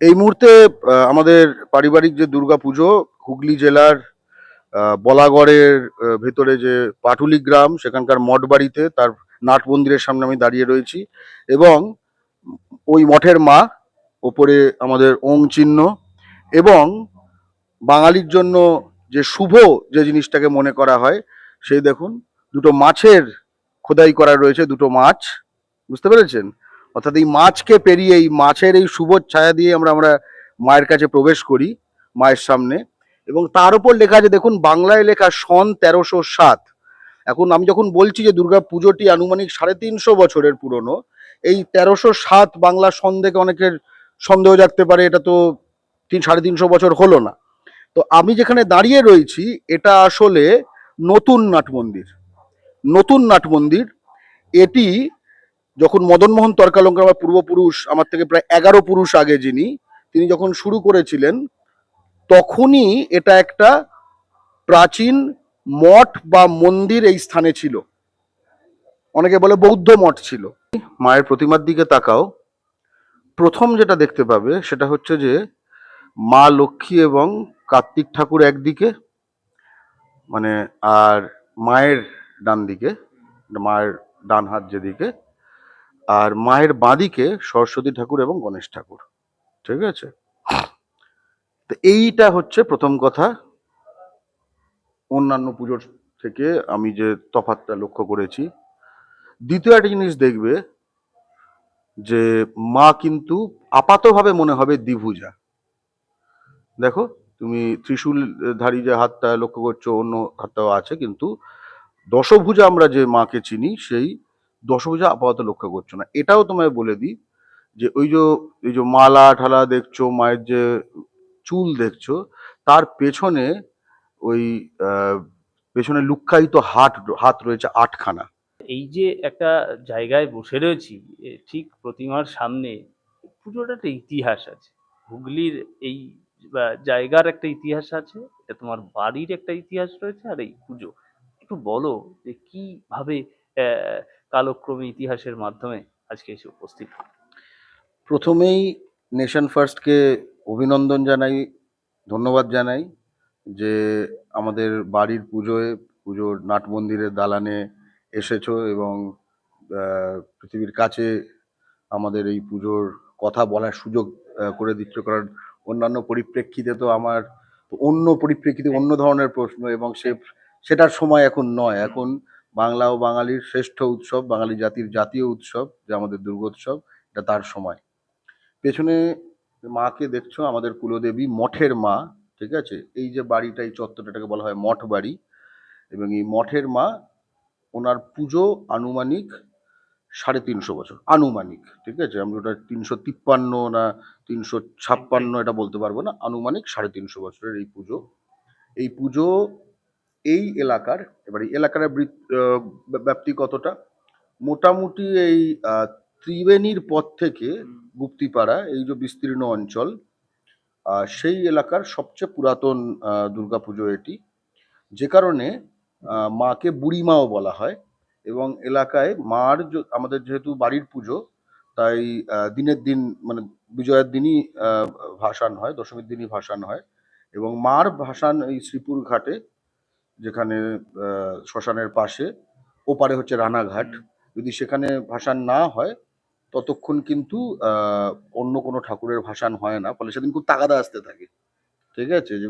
এই মুহূর্তে আমাদের পারিবারিক যে দুর্গা পুজো হুগলি জেলার বলাগড়ের ভেতরে যে পাটুলি গ্রাম, সেখানকার মঠ বাড়িতে তার নাট মন্দিরের সামনে আমি দাঁড়িয়ে রয়েছি এবং ওই মঠের মা, ওপরে আমাদের ওং চিহ্ন এবং বাঙালির জন্য যে শুভ যে জিনিসটাকে মনে করা হয়, সেই দেখুন, দুটো মাছের খোদাই করা রয়েছে, দুটো মাছ। বুঝতে পেরেছেন? অর্থাৎ এই মাছকে পেরিয়ে, এই মাছের এই শুভ ছায়া দিয়ে আমরা আমরা মায়ের কাছে প্রবেশ করি, মায়ের সামনে। এবং তার উপর লেখা আছে, দেখুন, বাংলায় লেখা, সন তেরোশো সাত। এখন আমি যখন বলছি যে দুর্গা পুজোটি আনুমানিক সাড়ে তিনশো বছরের পুরনো, এই তেরোশো সাত বাংলা সন দেখে অনেকের সন্দেহ জাগতে পারে, এটা তো তিন, সাড়ে তিনশো বছর হলো না। তো আমি যেখানে দাঁড়িয়ে রয়েছি, এটা আসলে নতুন নাট মন্দির। নতুন নাট মন্দির। এটি যখন মদনমোহন তর্কালঙ্কার আমার পূর্বপুরুষ, আমার থেকে প্রায় এগারো পুরুষ আগে যিনি, তিনি যখন শুরু করেছিলেন, তখনই এটা একটা প্রাচীন মঠ বা মন্দির এই স্থানে ছিল। অনেকে বলে বৌদ্ধ মঠ ছিল। মায়ের প্রতিমার দিকে তাকাও। প্রথম যেটা দেখতে পাবে সেটা হচ্ছে যে মা লক্ষ্মী এবং কার্তিক ঠাকুর একদিকে মানে আর মায়ের ডান দিকে মায়ের ডান হাত যেদিকে আর মায়ের বাঁদিকে সরস্বতী ঠাকুর এবং গণেশ ঠাকুর। ঠিক আছে? তো এইটা হচ্ছে প্রথম কথা। অন্যান্য পুজোর থেকে আমি যে তফাৎটা লক্ষ্য করেছি। দ্বিতীয় একটা জিনিস দেখবে যে মা কিন্তু আপাতভাবে মনে হবে দ্বিভুজা। দেখো, তুমি ত্রিশূলধারী যে হাতটা লক্ষ্য করছ, অন্য হাতটাও আছে, কিন্তু দশভুজা আমরা যে মাকে চিনি, সেই দশভুজা আপাতত লক্ষ্য করছ না। এটাও তোমায় বলে দিই যে ওই যে, এই যে মালা ঠালা দেখছ, মায়ের যে চুল দেখছ, তার পেছনে ওই পেছনে লুক্কায়িত হাত হাত রয়েছে আটখানা। এই যে একটা জায়গায় বসে রয়েছি ঠিক প্রতিমার সামনে পুজোর একটা ইতিহাস আছে। হুগলির এই জায়গার একটা ইতিহাস আছে, এটা তোমার বাড়ির একটা ইতিহাস রয়েছে, আর এই পুজো। একটু বলো যে কীভাবে কালক্রমে ইতিহাসের মাধ্যমে আজকে এসে উপস্থিত। প্রথমেই নেশন ফার্স্টকে অভিনন্দন জানাই, ধন্যবাদ জানাই যে আমাদের বাড়ির পুজোয়, পুজোর নাট মন্দিরের দালানে এসেছ এবং পৃথিবীর কাছে আমাদের এই পুজোর কথা বলার সুযোগ করে দিচ্ছ। কারণ অন্যান্য পরিপ্রেক্ষিতে তো আমার অন্য পরিপ্রেক্ষিতে অন্য ধরনের প্রশ্ন এবং সে, সেটার সময় এখন নয়। এখন বাংলা ও বাঙালির শ্রেষ্ঠ উৎসব, বাঙালি জাতির জাতীয় উৎসব যে আমাদের দুর্গোৎসব, এটা তার সময়। পেছনে মাকে দেখছ, আমাদের কুলদেবী, মঠের মা, ঠিক আছে? এই যে বাড়িটা, এই চত্বরটাকে বলা হয় মঠ বাড়ি। এবং এই মঠের মা, ওনার পুজো আনুমানিক সাড়ে তিনশো বছর, আনুমানিক, ঠিক আছে? আমি ওটা তিনশো তিপ্পান্ন না তিনশো ছাপ্পান্ন এটা বলতে পারব না, আনুমানিক সাড়ে তিনশো বছরের এই পুজো। এই পুজো এই এলাকার এবার এই এলাকার ব্যাপ্তি কতটা? মোটামুটি এই ত্রিবেণীর পথ থেকে গুপ্তিপাড়া এই যে বিস্তীর্ণ অঞ্চল সেই এলাকার সবচেয়ে পুরাতন দুর্গাপুজো এটি। যে কারণে মাকে বুড়িমাও বলা হয় এবং এলাকায় মার আমাদের যেহেতু বাড়ির পুজো তাই দিনের দিন মানে বিজয়ের দিনই ভাসান হয় দশমীর দিনই ভাসান হয় এবং মার ভাসান এই শ্রীপুর ঘাটে যেখানে শ্মশানের পাশে, ওপারে হচ্ছে রানাঘাট। যদি সেখানে ভাসান না হয়, ততক্ষণ কিন্তু অন্য কোনো ঠাকুরের ভাসান হয় না, ফলে সেদিন খুব তাগাদা আসতে থাকে। ঠিক আছে? যে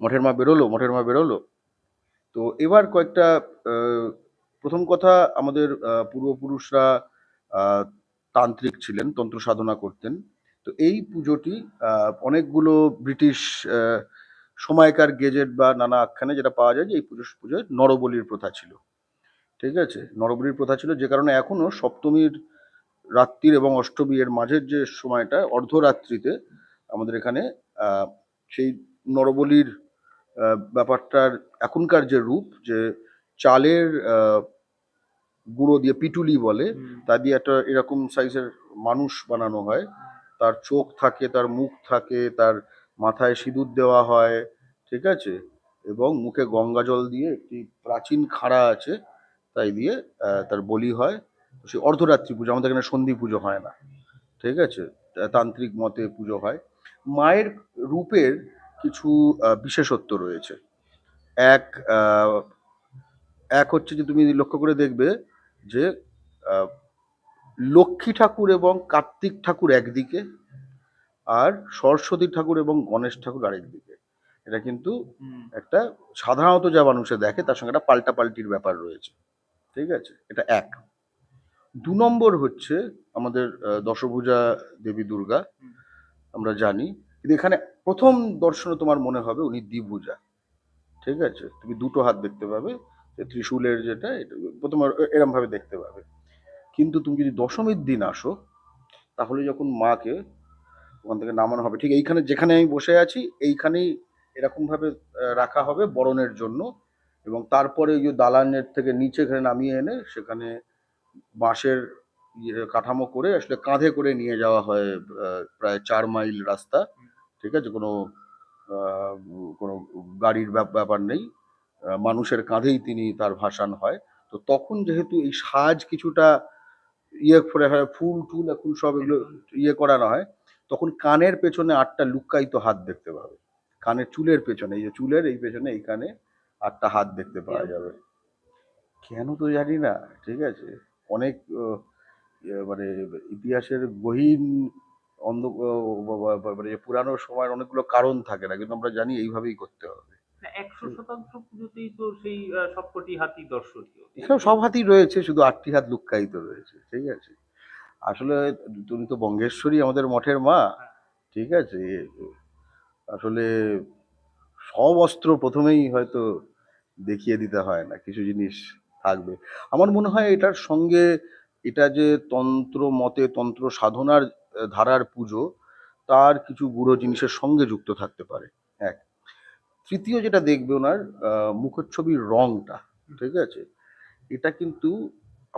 মঠের মা বেরোলো, মঠের মা বেরোলো। তো এবার কয়েকটা প্রথম কথা আমাদের পূর্বপুরুষরা তান্ত্রিক ছিলেন, তন্ত্র সাধনা করতেন। তো এই পুজোটি অনেকগুলো ব্রিটিশ সময়কার গেজেট বা নানা আখ্যানে যেটা পাওয়া যায় যে এই পুজো পুজোয় নরবলির প্রথা ছিল। ঠিক আছে? নরবলির প্রথা ছিল যে কারণে এখনও সপ্তমীর রাত্রির এবং অষ্টমী এর মাঝের যে সময়টা অর্ধরাত্রিতে আমাদের এখানে সেই নরবলির ব্যাপারটার এখনকার যে রূপ যে চালের গুঁড়ো দিয়ে পিটুলি বলে তা দিয়ে একটা এরকম সাইজের মানুষ বানানো হয়। তার চোখ থাকে তার মুখ থাকে তার মাথায় সিঁদুর দেওয়া হয়, ঠিক আছে? এবং মুখে গঙ্গা জল দিয়ে একটি প্রাচীন খাড়া আছে, তাই দিয়ে তার বলি হয়। সে অর্ধরাত্রি পুজো, আমাদের এখানে সন্ধি পুজো হয় না, ঠিক আছে? তান্ত্রিক মতে পুজো হয়। মায়ের রূপের কিছু বিশেষত্ব রয়েছে। এক এক হচ্ছে যে তুমি লক্ষ্য করে দেখবে যে লক্ষ্মী ঠাকুর এবং কার্তিক ঠাকুর একদিকে আর সরস্বতী ঠাকুর এবং গণেশ ঠাকুর আরেকদিকে এটা কিন্তু একটা সাধারণত যা মানুষে দেখে তার সঙ্গে একটা পাল্টাপাল্টির ব্যাপার রয়েছে। ঠিক আছে? এটা এক। দু নম্বর হচ্ছে আমাদের দশভূজা দেবী দুর্গা। আমরা জানি। কিন্তু এখানে প্রথম দর্শনে তোমার মনে হবে উনি দ্বিভুজা। ঠিক আছে? তুমি দুটো হাত দেখতে পাবে। ত্রিশূলের যেটা এটা প্রথমে এরম ভাবে দেখতে পাবে। কিন্তু তুমি যদি দশমীর দিন আসো তাহলে যখন মাকে ওখান থেকে নামানো হবে। ঠিক এইখানে যেখানে আমি বসে আছি এইখানেই এরকমভাবে রাখা হবে বরণের জন্য এবং তারপরে ওই যে দালানের থেকে নিচে এখানে নামিয়ে এনে সেখানে বাঁশের ইয়ে কাঠামো করে আসলে কাঁধে করে নিয়ে যাওয়া হয় প্রায় চার মাইল রাস্তা। ঠিক আছে? কোনো কোনো গাড়ির ব্যাপ- ব্যাপার নেই। মানুষের কাঁধেই তিনি তার ভাসান হয়। তো তখন যেহেতু এই সাজ কিছুটা ইয়ে করে হয় ফুল টুল এখন সব এগুলো ইয়ে করানো হয় তখন কানের পেছনে আটটা লুক্কায়িত হাত দেখতে পাবে। কানের চুলের পেছনে এই যে চুলের এই পেছনে এই কানে আটটা হাত দেখতে পাওয়া যাবে। কেন তো জানি না ঠিক আছে? অনেক মানে ইতিহাসের গহীন অন্ধ মানে পুরানো সময়ের অনেকগুলো কারণ থাকে না কিন্তু আমরা জানি এইভাবেই করতে হবে। একশো শতাংশ পুজোতেই তো সেই সবকটি হাতি দর্শনীয়। সব হাতই রয়েছে শুধু আটটি হাত লুক্কায়িত রয়েছে ঠিক আছে? আসলে তুমি তো বঙ্গেশ্বরী আমাদের মঠের মা, ঠিক আছে? আসলে সব অস্ত্র প্রথমেই হয়তো দেখিয়ে দিতে হয় না, কিছু জিনিস থাকবে। আমার মনে হয় এটার সঙ্গে এটা যে তন্ত্র মতে তন্ত্র সাধনার ধারার পুজো, তার কিছু গুঁড়ো জিনিসের সঙ্গে যুক্ত থাকতে পারে। এক। তৃতীয় যেটা দেখবে ওনার মুখচ্ছবির রংটা, ঠিক আছে? এটা কিন্তু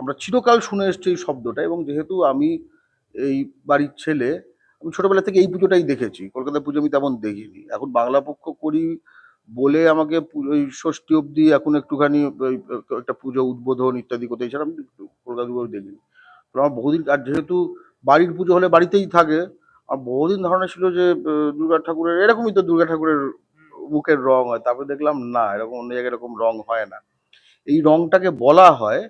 আমরা চিরকাল শুনে এসছি এই শব্দটা এবং যেহেতু আমি এই বাড়ির ছেলে, আমি ছোটবেলা থেকে এই পুজোটাই দেখেছি। কলকাতা পুজো আমি তেমন দেখিনি। এখন বাংলা পক্ষ করি বলে আমাকে ওই ষষ্ঠী অবধি এখন একটুখানি একটা পুজো উদ্বোধন ইত্যাদি করতে এছাড়া আমি কলকাতা পুজো দেখিনি। আমার বহুদিন, আর যেহেতু বাড়ির পুজো হলে বাড়িতেই থাকে, আর বহুদিন ধারণা ছিল যে দুর্গা ঠাকুরের, এরকমই তো দুর্গা ঠাকুরের মুখের রং হয়, তারপরে দেখলাম না, এরকম অন্য জায়গায় এরকম রং হয় না। এই রংটাকে বলা হয়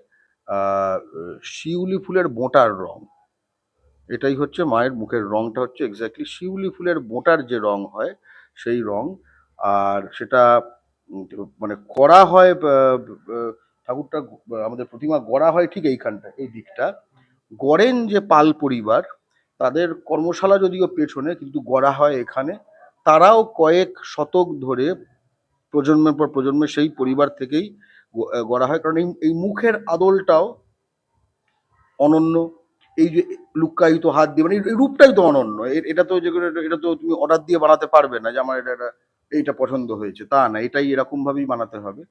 শিউলি ফুলের বোঁটার রং। এটাই হচ্ছে মায়ের মুখের রংটা হচ্ছে এক্স্যাক্টলি শিউলি ফুলের বোঁটার যে রং হয়, সেই রং। আর সেটা মানে করা হয় ঠাকুরটা, আমাদের প্রতিমা গড়া হয় ঠিক এইখানটা, এই দিকটা। গড়েন যে পাল পরিবার, তাদের কর্মশালা যদিও পেছনে, কিন্তু গড়া হয় এখানে। তারাও কয়েক শতক ধরে প্রজন্মের পর প্রজন্মে সেই পরিবার থেকেই গড়া হয়। কারণ এই এই মুখের আদলটাও অনন্য। এই যে লুক্কায়িত হাত দিয়ে মানে এই রূপটাই তো অনন্য। এটা তো যেগুলো এটা তো তুমি অর্ডার দিয়ে বানাতে পারবে না যে আমার এটা এটা এইটা পছন্দ হয়েছে। তা না, এটাই এরকম ভাবেই বানাতে হবে।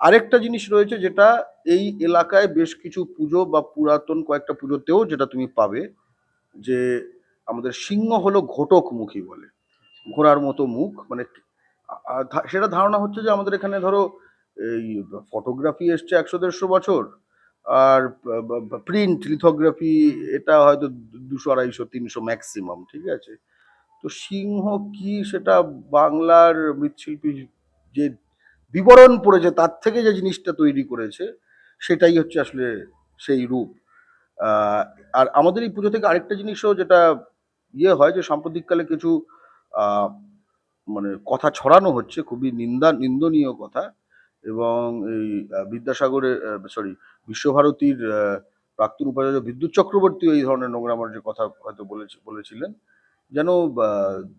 আরেকটা জিনিস রয়েছে যেটা এই এলাকায় বেশ কিছু পুজো বা পুরাতন কয়েকটা পুজোতেও যেটা তুমি পাবে, যে আমাদের সিংহ হলো ঘটকমুখী বলে। ঘোড়ার মতো মুখ মানে সেটা ধারণা হচ্ছে যে আমাদের এখানে ধরো এই ফটোগ্রাফি এসছে একশো দেড়শো বছর, আর প্রিন্ট লিথোগ্রাফি এটা হয়তো দুশো আড়াইশো তিনশো ম্যাক্সিমাম ঠিক আছে? তো সিংহ কি সেটা বাংলার মৃৎশিল্পী যে বিবরণ পড়েছে তার থেকে যে জিনিসটা তৈরি করেছে, সেটাই হচ্ছে আসলে সেই রূপ। আর আমাদের এই পুজো থেকে আরেকটা জিনিসও যেটা ইয়ে হয় যে সাম্প্রতিককালে কিছু মানে কথা ছড়ানো হচ্ছে, খুবই নিন্দা, নিন্দনীয় কথা এবং এই বিদ্যাসাগরের সরি বিশ্বভারতীর প্রাক্তন উপাচার্য বিদ্যুৎ চক্রবর্তী এই ধরনের নোংরামার যে কথা হয়তো বলেছে, বলেছিলেন, যেন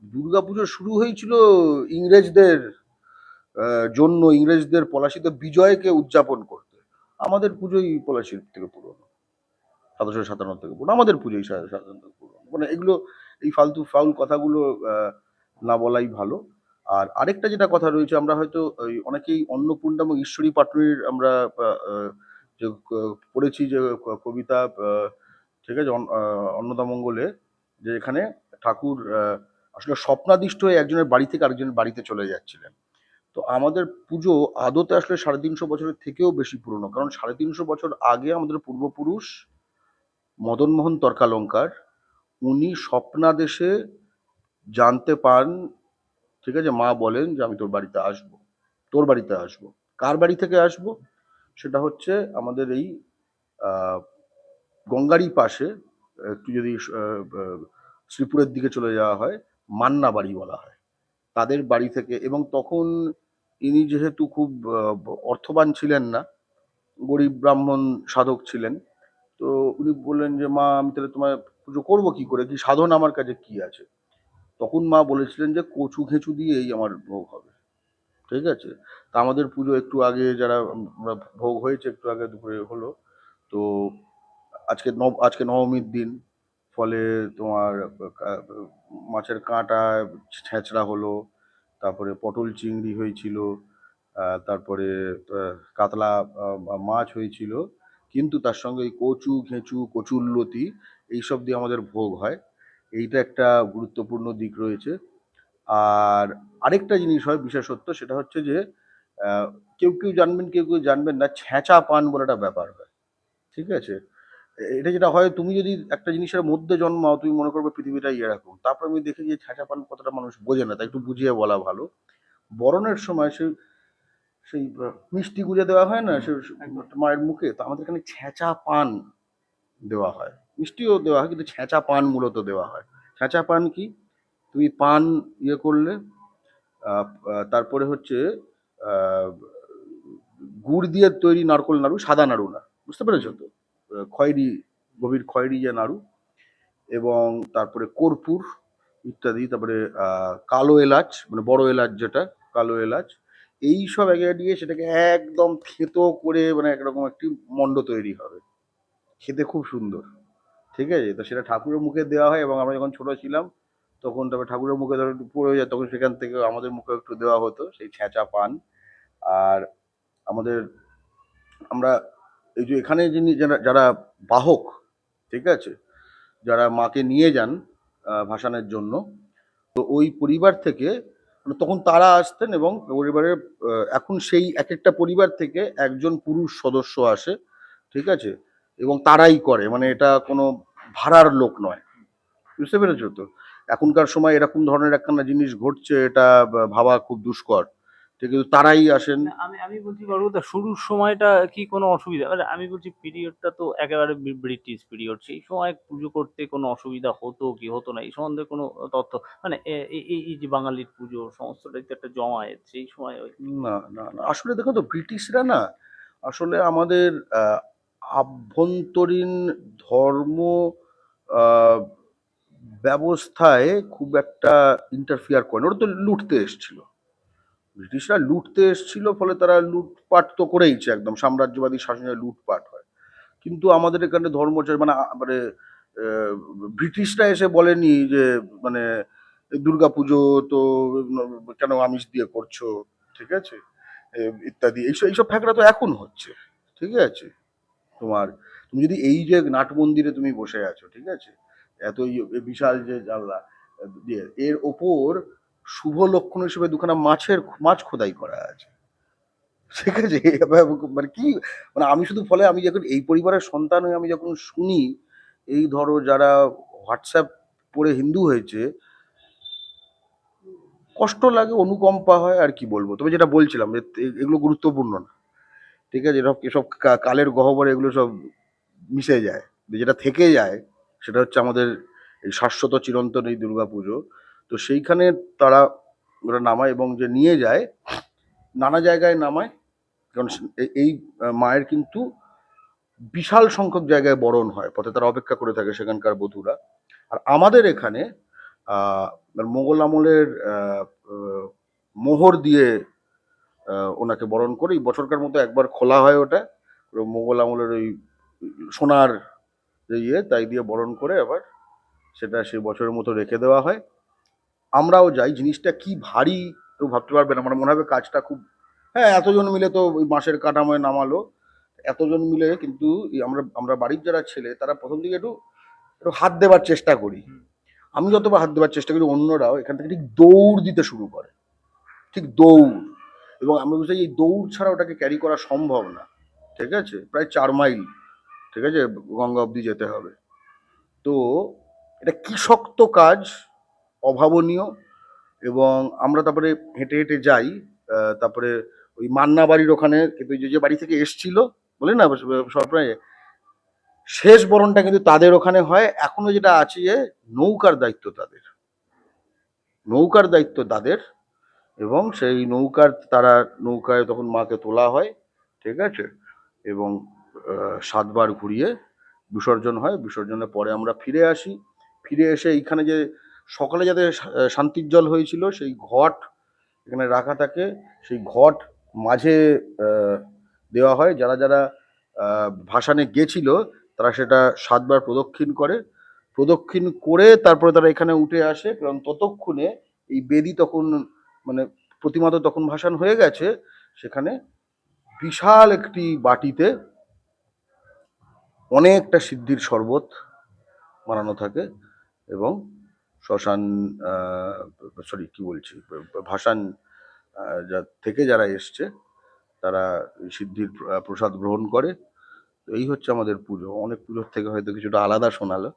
দুর্গাপুজো শুরু হয়েছিল ইংরেজদের জন্য, ইংরেজদের পলাশিত বিজয়কে উদযাপন করতে। আমাদের পুজোই পলাশির থেকে পুরনো সতেরোশো সাতান্ন থেকে পুরনো, আমাদের পুজোই সা- সাধারণত পুরনো। মানে এগুলো, এই ফালতু ফাউল কথাগুলো না বলাই ভালো। আর আরেকটা যেটা কথা রয়েছে, আমরা হয়তো অনেকেই অন্নপূর্ণা এবং ঈশ্বরী পাটনির আমরা যে পড়েছি যে কবিতা ঠিক আছে অন্নদামঙ্গলে যে এখানে ঠাকুর আসলে স্বপ্নাদিষ্ট হয়ে একজনের বাড়ি থেকে আরেকজনের বাড়িতে চলে যাচ্ছিলেন। তো আমাদের পুজো আদতে আসলে সাড়ে তিনশো বছরের থেকেও বেশি পুরনো, কারণ সাড়ে তিনশো বছর আগে আমাদের পূর্বপুরুষ মদনমোহন তর্কালঙ্কার, উনি স্বপ্নাদেশে জানতে পান ঠিক আছে? মা বলেন যে আমি তোর বাড়িতে আসব। তোর বাড়িতে আসব। কার বাড়ি থেকে আসব? সেটা হচ্ছে আমাদের এই আহ, গঙ্গারই পাশে একটু যদি শ্রীপুরের দিকে চলে যাওয়া হয় মান্না বাড়ি বলা হয়। তাদের বাড়ি থেকে এবং তখন ইনি যেহেতু খুব অর্থবান ছিলেন না গরিব ব্রাহ্মণ সাধক ছিলেন তো উনি বললেন যে মা আমি তাহলে তোমার পুজো করব কি করে? কি সাধন আমার কাছে কি আছে? তখন মা বলেছিলেন যে কচু ঘেঁচু দিয়েই আমার ভোগ হবে। ঠিক আছে? তা আমাদের পুজো একটু আগে যারা ভোগ হয়েছে, একটু আগে দুপুরে হলো। তো আজকে নব, আজকে নবমীর দিন। ফলে তোমার মাছের কাঁটা, ছেঁচড়া হলো। তারপরে পটল চিংড়ি হয়েছিল। তারপরে কাতলা মাছ হয়েছিল। কিন্তু তার সঙ্গে এই কচু ঘেঁচু কচুরলতি, এইসব দিয়ে আমাদের ভোগ হয়। এইটা একটা গুরুত্বপূর্ণ দিক রয়েছে। আর আরেকটা জিনিস হয় বিশেষত্ব সেটা হচ্ছে যে কেউ কেউ জানবেন কেউ কেউ জানবেন না ছেঁচা পান বলে একটা ব্যাপার হয়। ঠিক আছে? এটা যেটা হয় তুমি যদি একটা জিনিসের মধ্যে জন্মাও তুমি মনে করবে পৃথিবীটাই এরকম তারপর আমি দেখি যে ছেঁচা পান কতটা মানুষ বোঝে না তাই একটু বুঝিয়ে বলা ভালো। বরণের সময় সেই সেই মিষ্টি গুঁজে দেওয়া হয় না সে সে মায়ের মুখে তো আমাদের এখানে ছেঁচা পান দেওয়া হয়। মিষ্টিও দেওয়া হয়, কিন্তু ছেঁচা পান মূলত দেওয়া হয়। ছেঁচা পান কি? তুমি পান ইয়ে করলে তারপরে হচ্ছে গুড় দিয়ে তৈরি নারকোল নাড়ু, সাদা নাড়ু না, বুঝতে পেরেছ তো? খয়েরি, গভীর খয়েরি যে নাড়ু, এবং তারপরে কর্পূর ইত্যাদি, তারপরে কালো এলাচ মানে বড় এলাচ যেটা, কালো এলাচ, এই সব একে দিয়ে সেটাকে একদম থেতো করে মানে একরকম একটি মণ্ড তৈরি হবে। খেতে খুব সুন্দর। ঠিক আছে? তো সেটা ঠাকুরের মুখে দেওয়া হয় এবং আমরা যখন ছোট ছিলাম, তখন তারপরে ঠাকুরের মুখে ধরো পড়ে যায়, তখন সেখান থেকে আমাদের মুখে একটু দেওয়া হতো, সেই ছেঁচা পান। আর আমাদের, আমরা এই যে এখানে যিনি যারা যারা বাহক, ঠিক আছে? যারা মাকে নিয়ে যান ভাসানের জন্য, তো ওই পরিবার থেকে মানে তখন তারা আসতেন এবং পরিবারের এখন সেই এক একটা পরিবার থেকে একজন পুরুষ সদস্য আসে, ঠিক আছে? এবং তারাই করে মানে এটা কোনো ভাড়ার লোক নয়। বুঝতে পেরেছ তো? এখনকার সময় এরকম ধরনের একখানা জিনিস ঘটছে এটা ভাবা খুব দুষ্কর। ঠিক আছে তারাই আসেন। আমি আমি বলছি বর্গদা শুরুর সময়টা কি কোনো অসুবিধা? মানে আমি বলছি পিরিয়ডটা তো একেবারে ব্রিটিশ পিরিয়ড। সেই সময় পুজো করতে কোনো অসুবিধা হতো কি হতো না এই সম্বন্ধে কোনো তথ্য? মানে এই যে বাঙালির পুজো সমস্তটাই তো একটা জমায়েত সেই সময় না না না আসলে দেখো তো ব্রিটিশরা না আসলে আমাদের আভ্যন্তরীণ ধর্ম ব্যবস্থায় খুব একটা ইন্টারফিয়ার করে না। ওরা তো লুটতে এসছিল। ব্রিটিশরা লুটতে এসছিল, ফলে তারা লুটপাট তো করেইছে একদম। সাম্রাজ্যবাদী শাসনে লুটপাট হয়। কিন্তু আমাদের এখানে ধর্মচর্চা মানে মানে ব্রিটিশরা এসে বলেনি যে মানে দুর্গা পুজো তো কেন আমিষ দিয়ে করছ? ঠিক আছে? ইত্যাদি। এইসব এইসব ফ্যাকরা তো এখন হচ্ছে। ঠিক আছে? তোমার, তুমি যদি এই যে নাট মন্দিরে তুমি বসে আছো, ঠিক আছে? এত বিশাল যে জানলা দিয়ে, এর ওপর শুভ লক্ষণ হিসেবে দুখানা মাছের মাছ খোদাই করা আছে। ঠিক আছে? মানে কি মানে আমি শুধু ফলে আমি যখন এই পরিবারের সন্তান হয়ে আমি যখন শুনি, এই ধরো যারা হোয়াটসঅ্যাপ পড়ে হিন্দু হয়েছে, কষ্ট লাগে, অনুকম্পা হয়, আর কি বলব? তবে যেটা বলছিলাম এগুলো গুরুত্বপূর্ণ না। ঠিক আছে? এসব এসব কালের গহ্বরে এগুলো সব মিশে যায়। যেটা থেকে যায়, সেটা হচ্ছে আমাদের এই শাশ্বত চিরন্তন এই দুর্গা পুজো তো সেইখানে তারা ওরা নামায় এবং যে নিয়ে যায়, নানা জায়গায় নামায়। কারণ এই মায়ের কিন্তু বিশাল সংখ্যক জায়গায় বরণ হয়, পথে তারা অপেক্ষা করে থাকে সেখানকার বধুরা। আর আমাদের এখানে মোগল আমলের মোহর দিয়ে ওনাকে বরণ করে। এই বছরকার মতো একবার খোলা হয় ওটা। মোগল আমলের ওই সোনার যে ইয়ে তাই দিয়ে বরণ করে আবার সেটা সেই বছরের মতো রেখে দেওয়া হয়। আমরাও যাই। জিনিসটা কি ভারী কেউ ভাবতে পারবে না। মানে মনে হবে কাজটা খুব হ্যাঁ এতজন মিলে তো ওই বাঁশের কাঠামোয় নামালো। এতজন মিলে কিন্তু আমরা আমরা বাড়ির যারা ছেলে তারা প্রথম দিকে একটু একটু হাত দেবার চেষ্টা করি। আমি যতবার হাত দেবার চেষ্টা করি অন্যরাও এখান থেকে ঠিক দৌড় দিতে শুরু করে। ঠিক দৌড়। এবং আমরা বুঝতে এই দৌড় ছাড়া ওটাকে ক্যারি করা সম্ভব না, ঠিক আছে? প্রায় চার মাইল ঠিক আছে? গঙ্গা অবধি যেতে হবে। তো এটা কি শক্ত কাজ? অভাবনীয়। এবং আমরা তারপরে হেঁটে হেঁটে যাই তারপরে ওই মান্না বাড়ির ওখানে কিন্তু যে যে বাড়ি থেকে এসছিল, বলে না? সরপ্রাইজ শেষ বরণটা কিন্তু তাদের ওখানে হয়। এখনও যেটা আছে যে, নৌকার দায়িত্ব তাদের। নৌকার দায়িত্ব তাদের। এবং সেই নৌকার তারা নৌকায় তখন মাকে তোলা হয়, ঠিক আছে? এবং সাতবার ঘুরিয়ে বিসর্জন হয়। বিসর্জনের পরে আমরা ফিরে আসি। ফিরে এসে এইখানে যে সকালে যাতে শান্তির জল হয়েছিল, সেই ঘট এখানে রাখা থাকে। সেই ঘট মাঝে দেওয়া হয়। যারা যারা ভাসানে গেছিল, তারা সেটা সাতবার প্রদক্ষিণ করে। প্রদক্ষিণ করে তারপরে তারা এখানে উঠে আসে। কারণ ততক্ষণে এই বেদি তখন মানে প্রতিমা তো তখন ভাসান হয়ে গেছে, সেখানে বিশাল একটি বাটিতে অনেকটা সিদ্ধির শরবত বানানো থাকে এবং শ্মশান সরি কি বলছি? ভাসান যা থেকে যারা এসছে, তারা সিদ্ধির প্রসাদ গ্রহণ করে। এই হচ্ছে আমাদের পুজো। অনেক পুজোর থেকে হয়তো কিছুটা আলাদা শোনালো।